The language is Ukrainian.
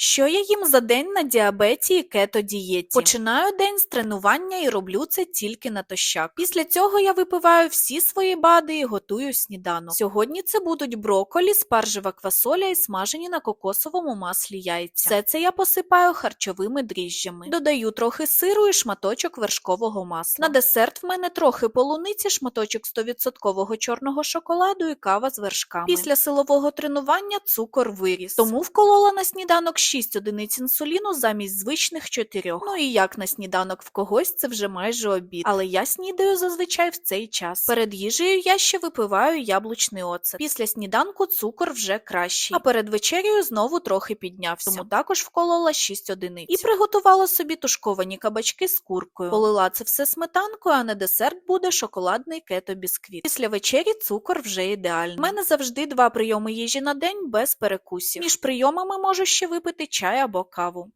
Що я їм за день на діабеті і кето-дієті? Починаю день з тренування і роблю це тільки натощак. Після цього я випиваю всі свої бади і готую сніданок. Сьогодні це будуть брокколі, спаржева квасоля і смажені на кокосовому маслі яйця. Все це я посипаю харчовими дріжджами. Додаю трохи сиру і шматочок вершкового масла. На десерт в мене трохи полуниці, шматочок 100% чорного шоколаду і кава з вершками. Після силового тренування цукор виріс. Тому вколола на сніданок 6 одиниць інсуліну замість звичних 4. Ну і як на сніданок в когось це вже майже обід. Але я снідаю зазвичай в цей час. Перед їжею я ще випиваю яблучний оцет. Після сніданку цукор вже кращий. А перед вечерею знову трохи піднявся. Тому також вколола 6 одиниць. І приготувала собі тушковані кабачки з куркою. Полила це все сметанкою, а на десерт буде шоколадний кето-бісквіт. Після вечері цукор вже ідеальний. У мене завжди два прийоми їжі на день без перекусів. Між прийомами можу ще випити чай або каву.